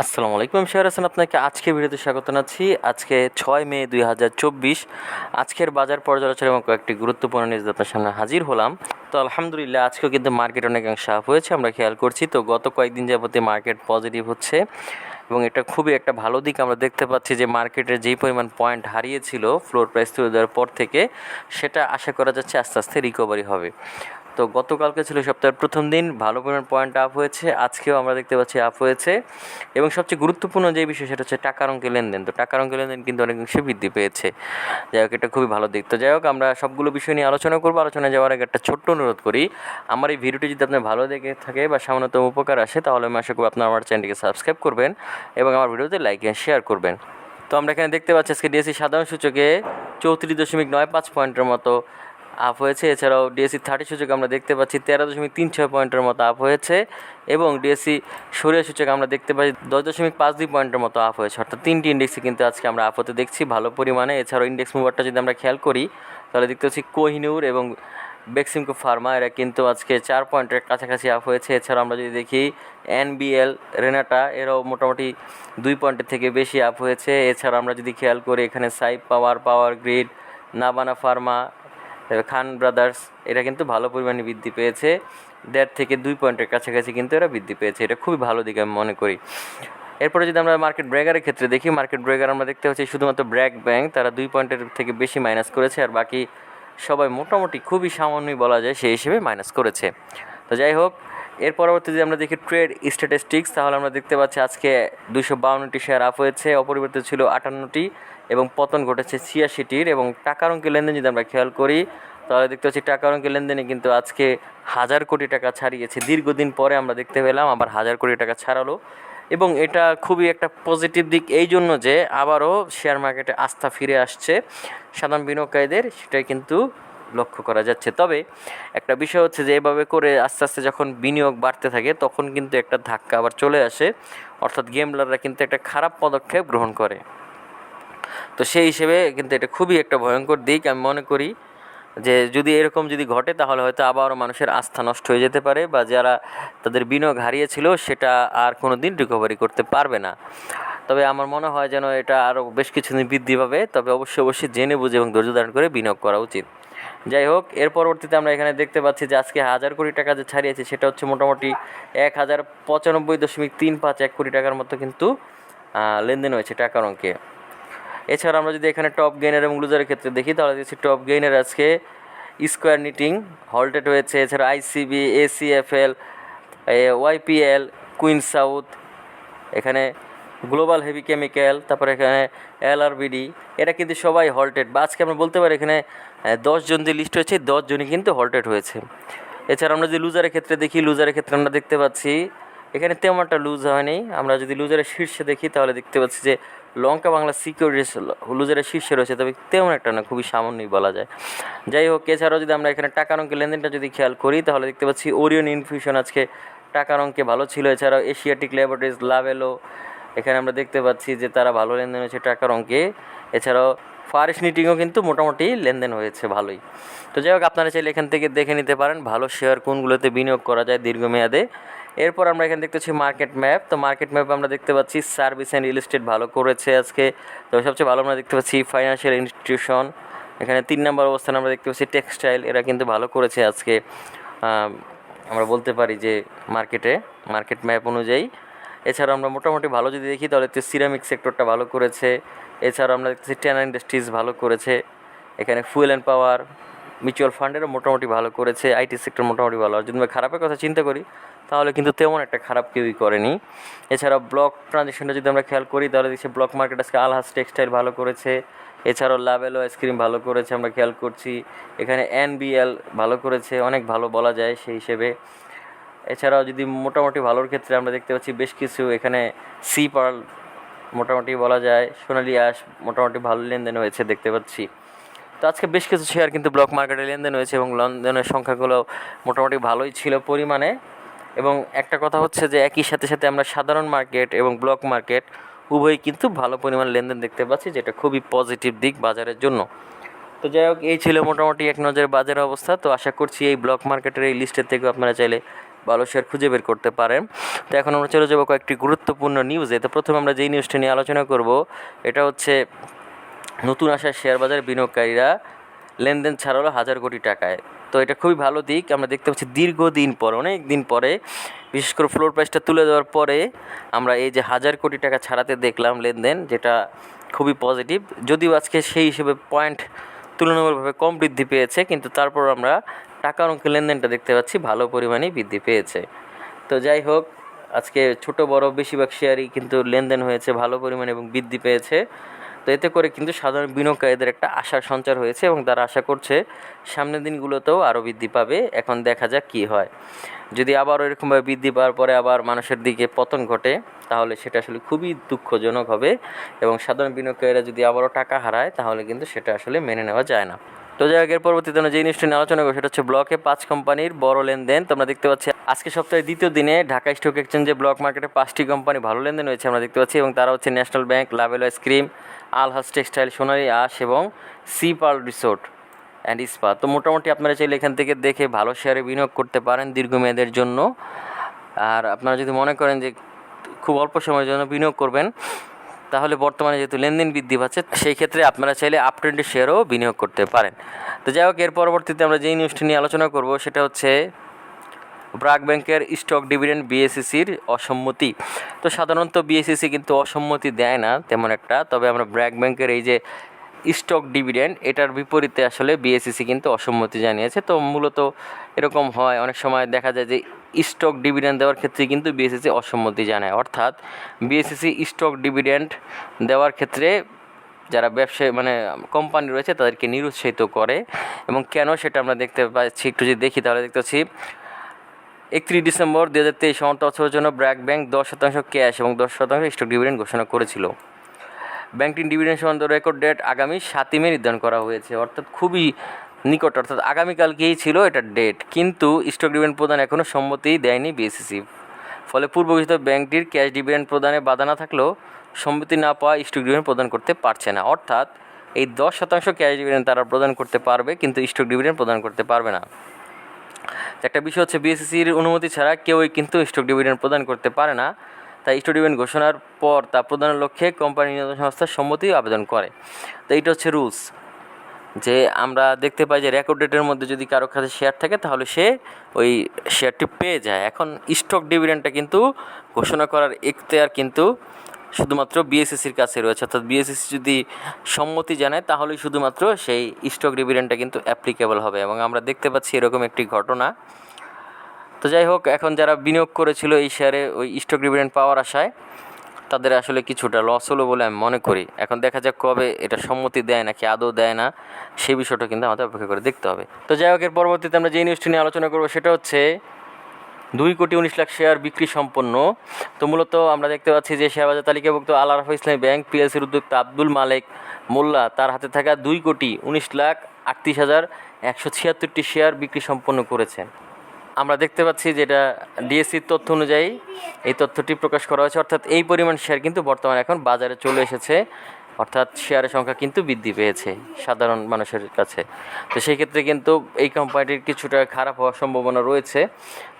আসসালামু আলাইকুম আমি শেয়ার হাসান আপনাকে। আজকে ভিডিওতে স্বাগত জানাচ্ছি আজকে ছয় মে দুই হাজার চব্বিশ। আজকের বাজার পর্যালোচনা এবং কয়েকটি গুরুত্বপূর্ণ নিউজ আপনার সামনে হাজির হলাম। তো আলহামদুলিল্লাহ, আজকেও কিন্তু মার্কেট অনেকাংশ আপ হয়েছে, আমরা খেয়াল করছি। তো গত কয়েকদিন যাবতে মার্কেট পজিটিভ হচ্ছে এবং এটা খুবই একটা ভালো দিক আমরা দেখতে পাচ্ছি যে মার্কেটের যেই পরিমাণ পয়েন্ট হারিয়েছিল ফ্লোর প্রাইস তুলে দেওয়ার পর থেকে, সেটা আশা করা যাচ্ছে আস্তে আস্তে রিকভারি হবে। তো গতকালকে ছিল সপ্তাহের প্রথম দিন, ভালো পরিমাণ পয়েন্ট আপ হয়েছে, আজকেও আমরা দেখতে পাচ্ছি আপ হয়েছে। এবং সবচেয়ে গুরুত্বপূর্ণ যে বিষয় সেটা হচ্ছে টাকার অঙ্কে লেনদেন। তো টাকার অঙ্কে লেনদেন কিন্তু অনেকাংশে বৃদ্ধি পেয়েছে। যাই হোক, এটা খুবই ভালো দিক। তো যাই হোক, আমরা সবগুলো বিষয় নিয়ে আলোচনা করব। আলোচনায় যাওয়ার আগে একটা ছোট্ট অনুরোধ করি। আমার এই ভিডিওটি যদি আপনার ভালো দেখে থাকে বা সামান্যতম উপকার আসে, তাহলে আমি আশা করব আপনার আমার চ্যানেলটিকে সাবস্ক্রাইব করবেন এবং আমার ভিডিওতে লাইক এন্ড শেয়ার করবেন। তো আমরা এখানে দেখতে পাচ্ছি আজকে ডিএসসি সাধারণ সূচকে চৌত্রিশ দশমিক নয় পাঁচ পয়েন্টের মতো আপ হয়েছে। এছাড়াও ডিএসসি থার্টি সূচক আমরা দেখতে পাচ্ছি, তেরো দশমিক তিন ছয় পয়েন্টের মতো আপ হয়েছে এবং ডিএসসি সরিয়া সূচক আমরা দেখতে পাচ্ছি, দশ দশমিক পাঁচ দুই পয়েন্টের মতো আপ হয়েছে। অর্থাৎ তিনটি ইন্ডেক্সে কিন্তু আজকে আমরা আপ হতে দেখছি ভালো পরিমাণে। এছাড়াও ইন্ডেক্স মুভারটা যদি আমরা খেয়াল করি, তাহলে দেখতে পাচ্ছি কোহিনুর এবং বেক্সিমকো ফার্মা, এরা কিন্তু আজকে চার পয়েন্টের কাছাকাছি আপ হয়েছে। এছাড়া আমরা যদি দেখি এনবিএল রেনাটা, এরাও মোটামুটি দুই পয়েন্টের থেকে বেশি আপ হয়েছে। এছাড়া আমরা যদি খেয়াল করি, এখানে সাইপ পাওয়ার পাওয়ার গ্রিড নাবানা ফার্মা খান ব্রাদার্স, এরা কিন্তু ভালো পরিমাণে বৃদ্ধি পেয়েছে। দেড় থেকে দুই পয়েন্টের কাছাকাছি কিন্তু এরা বৃদ্ধি পেয়েছে। এটা খুবই ভালো দিক আমি মনে করি। এরপরে যদি আমরা মার্কেট ব্রেকারের ক্ষেত্রে দেখি, মার্কেট ব্রেকার আমরা দেখতে পাচ্ছি শুধুমাত্র ব্র্যাক ব্যাংক, তারা দুই পয়েন্টের থেকে বেশি মাইনাস করেছে আর বাকি সবাই মোটামুটি খুবই সামান্যই বলা যায়, সেই হিসেবে মাইনাস করেছে। তো যাই হোক এর পরবর্তী যদি আমরা দেখি ট্রেড স্ট্যাটিস্টিক্স তাহলে আমরা দেখতে পাচ্ছি আজকে দুশো বাউন্নটি শেয়ার আপ হয়েছে, অপরিবর্তিত ছিল আটান্নটি এবং পতন ঘটেছে ছিয়াশিটির এবং টাকার অঙ্কের লেনদেন যদি আমরা খেয়াল করি, তাহলে দেখতে পাচ্ছি টাকার অঙ্কের লেনদেনে কিন্তু আজকে হাজার কোটি টাকা ছাড়িয়েছে। দীর্ঘদিন পরে আমরা দেখতে পেলাম আবার হাজার কোটি টাকা ছাড়ালো এবং এটা খুবই একটা পজিটিভ দিক এই জন্য যে আবারও শেয়ার মার্কেটে আস্থা ফিরে আসছে। সাধারণ বিনিয়োগকারীদের সেটাই কিন্তু লক্ষ্য করা যাচ্ছে। তবে একটা বিষয় হচ্ছে যে, এভাবে করে আস্তে আস্তে যখন বিনিয়োগ বাড়তে থাকে, তখন কিন্তু একটা ধাক্কা আবার চলে আসে। অর্থাৎ গেমলাররা কিন্তু একটা খারাপ পদক্ষেপ গ্রহণ করে। তো সেই হিসেবে কিন্তু এটা খুবই একটা ভয়ঙ্কর দিক। আমি মনে করি যে, যদি এরকম যদি ঘটে, তাহলে হয়তো আবারও মানুষের আস্থা নষ্ট হয়ে যেতে পারে বা যারা তাদের বিনিয়োগ হারিয়েছিল, সেটা আর কোনো দিন রিকভারি করতে পারবে না। তবে আমার মনে হয় যেন এটা আরও বেশ কিছুদিন বৃদ্ধি পাবে। তবে অবশ্যই অবশ্যই জেনে বুঝে এবং ধৈর্য ধারণ করে বিনিয়োগ করা উচিত। যাই হোক, এর পরবর্তীতে আমরা এখানে দেখতে পাচ্ছি যে আজকে হাজার কোটি টাকা যে ছাড়িয়েছে, সেটা হচ্ছে মোটামুটি এক হাজার পঁচানব্বই দশমিক তিন পাঁচ এক কোটি টাকার মতো কিন্তু লেনদেন হয়েছে টাকার অঙ্কে। এছাড়া আমরা যদি এখানে টপ গেইনার এবং লুজারের ক্ষেত্রে দেখি, তাহলে দেখছি টপ গেইনার আজকে স্কোয়ার নিটিং হল্টেড হয়েছে। এছাড়া ICB ACFL YPL queen south এখানে গ্লোবাল হেভি কেমিক্যাল তারপরে এখানে এলআরবিডি এরা কিন্তু সবাই হল্টেড বা আজকে আমরা বলতে পারি এখানে দশ জন যে লিস্ট হয়েছে দশ জনই কিন্তু হল্টেড হয়েছে। এছাড়া আমরা যদি লুজারের ক্ষেত্রে দেখি লুজারের ক্ষেত্রে আমরা দেখতে পাচ্ছি, এখানে তেমন একটা লুজ হয়নি। আমরা যদি লুজারের শীর্ষে দেখি, তাহলে দেখতে পাচ্ছি যে লঙ্কা বাংলা সিকিউরিটিস লুজারের শীর্ষে রয়েছে, তবে তেমন একটা না, খুবই সামান্যই বলা যায়। যাই হোক, এছাড়াও যদি আমরা এখানে টাকার অঙ্কের লেনদেনটা যদি খেয়াল করি, তাহলে দেখতে পাচ্ছি ওরিয়ন ইনফিউশন আজকে টাকার অঙ্কে ভালো ছিল। এছাড়াও এশিয়াটিক ল্যাবরেটরিজ লাভেলো এখানে আমরা দেখতে পাচ্ছি যে তারা ভালো লেনদেন হয়েছে টাকার অঙ্কে। এছাড়াও ফারিস নিটিংও কিন্তু মোটামুটি লেনদেন হয়েছে ভালোই। তো যাই হোক, আপনারা চাইলে এখান থেকে দেখে নিতে পারেন ভালো শেয়ার কোনগুলোতে বিনিয়োগ করা যায় দীর্ঘমেয়াদে। এরপর আমরা এখানে দেখতে পাচ্ছি মার্কেট ম্যাপ তো মার্কেট ম্যাপ আমরা দেখতে পাচ্ছি সার্ভিস অ্যান্ড রিয়েল এস্টেট ভালো করেছে আজকে। তো সবচেয়ে ভালো আমরা দেখতে পাচ্ছি ফাইন্যান্সিয়াল ইনস্টিটিউশন এখানে তিন নম্বর অবস্থানে আমরা দেখতে পাচ্ছি টেক্সটাইল এরা কিন্তু ভালো করেছে আজকে। আমরা বলতে পারি যে মার্কেটে মার্কেট ম্যাপ অনুযায়ী। এছাড়া আমরা মোটামুটি ভালো যদি দেখি, তাহলে তো সিরামিক সেক্টরটা ভালো করেছে। এছাড়া আমরা দেখতেছি টেনা ইন্ডাস্ট্রিজ ভালো করেছে। এখানে ফুয়েল অ্যান্ড পাওয়ার মিউচুয়াল ফান্ডেরও মোটামুটি ভালো করেছে। আইটি সেক্টর মোটামুটি ভালো। আর যদি আমরা খারাপের কথা চিন্তা করি, তাহলে কিন্তু তেমন একটা খারাপ কেউই করেনি। এছাড়া ব্লক ট্রানজেকশনটা যদি আমরা খেয়াল করি, তাহলে দেখছি ব্লক মার্কেট আজকে আলহাস টেক্সটাইল ভালো করেছে। এছাড়াও লাভেলো আইসক্রিম ভালো করেছে, আমরা খেয়াল করছি। এখানে এনবিএল ভালো করেছে, অনেক ভালো বলা যায় সেই হিসেবে। এছাড়াও যদি মোটামুটি ভালোর ক্ষেত্রে আমরা দেখতে পাচ্ছি বেশ কিছু এখানে সি পার্ল মোটামুটি বলা যায়, সোনালি আশ মোটামুটি ভালো লেনদেন হয়েছে দেখতে পাচ্ছি। তো আজকে বেশ কিছু শেয়ার কিন্তু ব্লক মার্কেটে লেনদেন হয়েছে এবং লেনদেনের সংখ্যাগুলো মোটামুটি ভালোই ছিল পরিমাণে। এবং একটা কথা হচ্ছে যে একই সাথে সাথে আমরা সাধারণ মার্কেট এবং ব্লক মার্কেট উভয়ই কিন্তু ভালো পরিমাণ লেনদেন দেখতে পাচ্ছি, যেটা খুবই পজিটিভ দিক বাজারের জন্য। তো যাই হোক, এই ছিল মোটামুটি এক নজর বাজারের অবস্থা। তো আশা করছি এই ব্লক মার্কেটের এই লিস্টের থেকেও আপনারা চাইলে ভালো শেয়ার খুঁজে বের করতে পারেন তো এখন আমরা চলে যাব কয়েকটি গুরুত্বপূর্ণ নিউজে তো প্রথমে আমরা যেই নিউজটি নিয়ে আলোচনা করব, এটা হচ্ছে নতুন আসা শেয়ার বাজারে বিনিয়োগকারীরা লেনদেন ছাড়ালো হাজার কোটি টাকায়। তো এটা খুবই ভালো দিক, আমরা দেখতে পাচ্ছি দীর্ঘদিন পর অনেক দিন পরে, বিশেষ করে ফ্লোর প্রাইসটা তুলে দেওয়ার পরে আমরা এই যে হাজার কোটি টাকা ছাড়াতে দেখলাম লেনদেন, যেটা খুবই পজিটিভ যদিও আজকে সেই হিসেবে পয়েন্ট তুলনামূলকভাবে কম বৃদ্ধি পেয়েছে, কিন্তু তারপর আমরা টাকা অঙ্কের লেনদেনটা দেখতে পাচ্ছি, ভালো পরিমাণে বৃদ্ধি পেয়েছে। তো যাই হোক, আজকে ছোট বড় বেশিরভাগ শেয়ারই কিন্তু লেনদেন হয়েছে, ভালো পরিমাণে এবং বৃদ্ধি পেয়েছে। তো এতে করে কিন্তু সাধারণ বিনিয়োগকারীদের একটা আশার সঞ্চার হয়েছে এবং তারা আশা করছে সামনের দিনগুলোতেও আরও বৃদ্ধি পাবে। এখন দেখা যাক কী হয়। যদি আবারও এরকমভাবে বৃদ্ধি পাওয়ার পরে আবার মানুষের দিকে পতন ঘটে, তাহলে সেটা আসলে খুবই দুঃখজনক হবে এবং সাধারণ বিনিয়োগকারীরা যদি আবারও টাকা হারায়, তাহলে কিন্তু সেটা আসলে মেনে নেওয়া যায় না। তো যাই এর পরবর্তীতে যে জিনিসটি নিয়ে আলোচনা করব, সেটা হচ্ছে ব্লকে পাঁচ কোম্পানির বড় লেনদেন। তোমরা দেখতে পাচ্ছি আজকে সপ্তাহের দ্বিতীয় দিনে ঢাকা স্টক এক্সচেঞ্জে ব্লক মার্কেটে পাঁচটি কোম্পানি ভালো লেনদেন হয়েছে আমরা দেখতে পাচ্ছি, এবং তারা হচ্ছে national bank, level ice cream, Alhaj textile Sonali Aansh এবং sea pearl resort and spa. তো মোটামুটি আপনারা চাইলে এখান থেকে দেখে ভালো শেয়ারে বিনিয়োগ করতে পারেন দীর্ঘমেয়াদের জন্য। আর আপনারা যদি মনে করেন যে খুব অল্প সময়ের জন্য বিনিয়োগ করবেন, তাহলে বর্তমানে যেহেতু লেনদেন বৃদ্ধি পাচ্ছে, সেই ক্ষেত্রে আপনারা চাইলে আপ ট্রেন্ডের শেয়ারও বিনিয়োগ করতে পারেন। তো যাই হোক, এর পরবর্তীতে আমরা যেই নিউজটি নিয়ে আলোচনা করব, সেটা হচ্ছে ব্রাক ব্যাংকের স্টক ডিভিডেন্ড বিএসসিসির অসম্মতি। তো সাধারণত বিএসসিসি কিন্তু অসম্মতি দেয় না তেমন একটা, তবে আমরা ব্র্যাক ব্যাংকের এই যে স্টক ডিভিডেন্ড, এটার বিপরীতে আসলে বিএসসিসি কিন্তু অসম্মতি জানিয়েছে। তো মূলত এরকম হয়, অনেক সময় দেখা যায় যে স্টক ডিভিডেন্ড দেওয়ার ক্ষেত্রে কিন্তু বিএসসিসি অসম্মতি জানায়। অর্থাৎ বিএসসিসি স্টক ডিভিডেন্ড দেওয়ার ক্ষেত্রে যারা ব্যবসায়ী মানে কোম্পানি রয়েছে, তাদেরকে নিরুৎসাহিত করে। এবং কেন সেটা আমরা দেখতে পাচ্ছি, একটু যদি দেখি তাহলে দেখতে পাচ্ছি একত্রিশ ডিসেম্বর দু হাজার তেইশ সমাপ্ত বছরের জন্য ব্র্যাক ব্যাংক দশ শতাংশ ক্যাশ এবং দশ শতাংশ স্টক ডিভিডেন্ড ঘোষণা করেছিল। ব্যাংকটির ডিভিডেন্ড সম্বন্ধে রেকর্ড ডেট আগামী সাতই মে নির্ধারণ করা হয়েছে। অর্থাৎ খুবই নিকট, অর্থাৎ আগামীকালকেই ছিল এটার ডেট। কিন্তু স্টক ডিভিডেন্ড প্রদান এখনও সম্মতিই দেয়নি বিএসিসি ফলে পূর্ব ঘোষিত ব্যাংকটির ক্যাশ ডিভিডেন্ড প্রদানে বাধা না থাকলেও সম্মতি না পাওয়া স্টক ডিভিডেন্ড প্রদান করতে পারছে না। অর্থাৎ এই দশ শতাংশ ক্যাশ ডিভিডেন্ড তারা প্রদান করতে পারবে, কিন্তু স্টক ডিভিডেন্ড প্রদান করতে পারবে না। একটা বিষয় হচ্ছে বিএসসিসির অনুমতি ছাড়া কেউই কিন্তু স্টক ডিভিডেন্ড প্রদান করতে পারে না। তাই স্টক ডিভিডেন্ড ঘোষণার পর তা প্রদানের লক্ষ্যে কোম্পানি নিয়ন্ত্রণ সংস্থার সম্মতি আবেদন করে। তো এইটা হচ্ছে রুলস যে আমরা দেখতে পাই যে রেকর্ড ডেটের মধ্যে যদি কারও কাছে শেয়ার থাকে, তাহলে সে ওই শেয়ারটি পেয়ে যায়। এখন স্টক ডিভিডেন্ডটা কিন্তু ঘোষণা করার এখতিয়ার কিন্তু শুধুমাত্র বিএসএসির কাছে রয়েছে। অর্থাৎ বিএসএসি যদি সম্মতি জানায়, তাহলেই শুধুমাত্র সেই স্টক ডিভিডেন্ডটা কিন্তু অ্যাপ্লিকেবল হবে। এবং আমরা দেখতে পাচ্ছি এরকম একটি ঘটনা। তো যাই হোক, এখন যারা বিনিয়োগ করেছিল এই শেয়ারে ওই স্টক ডিভিডেন্ড পাওয়ার আশায়, তাদের আসলে কিছুটা লস হলো বলে আমি মনে করি। এখন দেখা যাক কবে এটা সম্মতি দেয় নাকি আদৌ দেয় না, সেই বিষয়টা কিন্তু আমাদের অপেক্ষা করে দেখতে হবে। তো যাই হোক, এর পরবর্তীতে আমরা যে নিউজটি নিয়ে আলোচনা করব, সেটা হচ্ছে দুই কোটি উনিশ লাখ শেয়ার বিক্রি সম্পন্ন। তো মূলত আমরা দেখতে পাচ্ছি যে শেয়ার বাজার তালিকাভুক্ত আল আরফ ইসলামী ব্যাংক, পিএলসির উদ্যোক্তা আব্দুল মালেক মোল্লা, তার হাতে থাকা দুই কোটি উনিশ লাখ আটত্রিশ হাজার একশো ছিয়াত্তরটি শেয়ার বিক্রি সম্পন্ন করেছেন। আমরা দেখতে পাচ্ছি যেটা ডিএসসির তথ্য অনুযায়ী এই তথ্যটি প্রকাশ করা হয়েছে। অর্থাৎ এই পরিমাণ শেয়ার কিন্তু বর্তমানে এখন বাজারে চলে এসেছে। অর্থাৎ শেয়ারের সংখ্যা কিন্তু বৃদ্ধি পেয়েছে সাধারণ মানুষের কাছে। তো সেই ক্ষেত্রে কিন্তু এই কোম্পানিটির কিছুটা খারাপ হওয়ার সম্ভাবনা রয়েছে।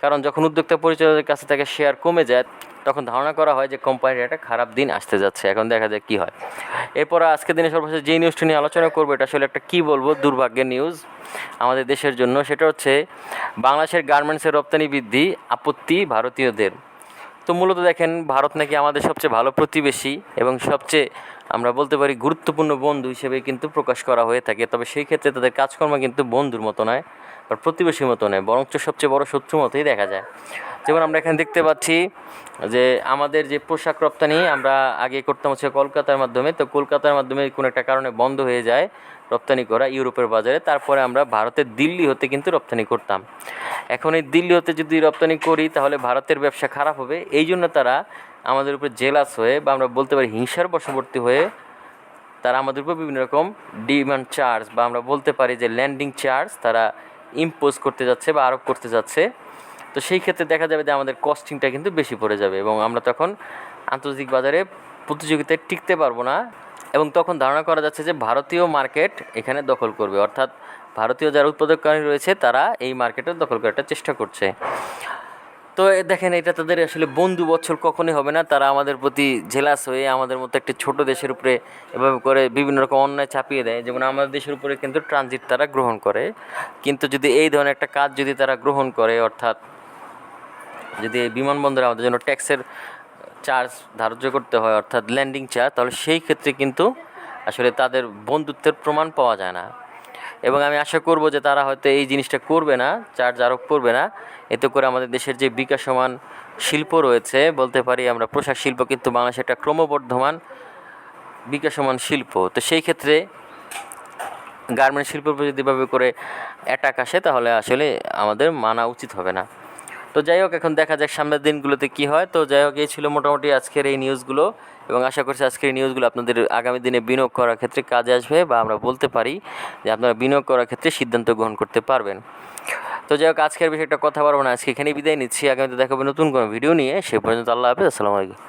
কারণ যখন উদ্যোক্তা পরিচালকের কাছে থেকে শেয়ার কমে যায়, তখন ধারণা করা হয় যে কোম্পানির একটা খারাপ দিন আসতে যাচ্ছে। এখন দেখা যাক কী হয়। এরপর আজকের দিনে সর্বশেষ যে নিউজটি নিয়ে আলোচনা করব, এটা আসলে একটা কী বলব? দুর্ভাগ্যের নিউজ আমাদের দেশের জন্য। সেটা হচ্ছে বাংলাদেশের গার্মেন্টসের রপ্তানি বৃদ্ধি, আপত্তি ভারতীয়দের। তো মূলত দেখেন, ভারত নাকি আমাদের সবচেয়ে ভালো প্রতিবেশী এবং সবচেয়ে আমরা বলতে পারি গুরুত্বপূর্ণ বন্ধু হিসেবে কিন্তু প্রকাশ করা হয়ে থাকে। তবে সেই ক্ষেত্রে তাদের কাজকর্ম কিন্তু বন্ধুর মতো নয়, বা প্রতিবেশীর মতো নয়, বরঞ্চ সবচেয়ে বড় শত্রু মতোই দেখা যায়। যেমন আমরা এখানে দেখতে পাচ্ছি যে আমাদের যে পোশাক রপ্তানি আমরা আগে করতাম হচ্ছে কলকাতার মাধ্যমে। তো কলকাতার মাধ্যমে কোনো একটা কারণে বন্ধ হয়ে যায় রপ্তানি করা ইউরোপের বাজারে। তারপরে আমরা ভারতের দিল্লি হতে কিন্তু রপ্তানি করতাম। এখন এই দিল্লি হতে যদি রপ্তানি করি, তাহলে ভারতের ব্যবসা খারাপ হবে। এই জন্য তারা আমাদের উপর জেলাস হয়ে বা আমরা বলতে পারি হিংসার বশবর্তী হয়ে তারা আমাদের উপর বিভিন্ন রকম ডিমান্ড চার্জ বা আমরা বলতে পারি যে ল্যান্ডিং চার্জ তারা ইম্পোজ করতে যাচ্ছে বা আরোপ করতে যাচ্ছে। তো সেই ক্ষেত্রে দেখা যাবে যে আমাদের কস্টিংটা কিন্তু বেশি পড়ে যাবে এবং আমরা তখন আন্তর্জাতিক বাজারে প্রতিযোগিতায় টিকতে পারব না এবং তখন ধারণা করা যাচ্ছে যে ভারতীয় মার্কেট এখানে দখল করবে। অর্থাৎ ভারতীয় যারা উৎপাদককারী রয়েছে তারা এই মার্কেটের দখল করার চেষ্টা করছে। তো দেখেন, এটা তাদের আসলে বন্ধু বৎসল কখনই হবে না। তারা আমাদের প্রতি জেলাস হয়ে আমাদের মতো একটি ছোট দেশের উপরে এভাবে করে বিভিন্ন রকম অন্যায় চাপিয়ে দেয়। যেমন আমাদের দেশের উপরে কিন্তু ট্রানজিট তারা গ্রহণ করে। কিন্তু যদি এই ধরনের একটা কাজ যদি তারা গ্রহণ করে, অর্থাৎ যদি বিমানবন্দরে আমাদের জন্য ট্যাক্সের চার্জ ধার্য করতে হয়, অর্থাৎ ল্যান্ডিং চার্জ, তাহলে সেই ক্ষেত্রে কিন্তু আসলে তাদের বন্ধুত্বের প্রমাণ পাওয়া যায় না। এবং আমি আশা করব যে তারা হয়তো এই জিনিসটা করবে না চার্জ আরোপ করবে না। এতে করে আমাদের দেশের যে বিকাশমান শিল্প রয়েছে, বলতে পারি আমরা পোশাক শিল্প, কিন্তু বাংলাদেশে একটা ক্রমবর্ধমান বিকাশমান শিল্প। তো সেই ক্ষেত্রে গার্মেন্ট শিল্পের উপর যদি এভাবে করে অ্যাটাক আসে, তাহলে আসলে আমাদের মানা উচিত হবে না। তো যাই হোক, এখন দেখা যাক সামনের দিনগুলোতে কি হয়। তো যাই হোক, এই ছিল মোটামুটি আজকের এই নিউজগুলো এবং আশা করছি আজকের নিউজগুলো আপনাদের আগামী দিনে বিনিয়োগ করার ক্ষেত্রে কাজে আসবে বা আমরা বলতে পারি যে আপনারা বিনিয়োগ করার ক্ষেত্রে সিদ্ধান্ত গ্রহণ করতে পারবেন। তো যাই হোক, আজকের বিষয়ে একটা কথা বলব না, আজকে এখানেই বিদায় নিচ্ছি। আগামীতে দেখাবো নতুন কোনো ভিডিও নিয়ে। সে পর্যন্ত আল্লাহ হাফেজ, আসসালামু আলাইকুম।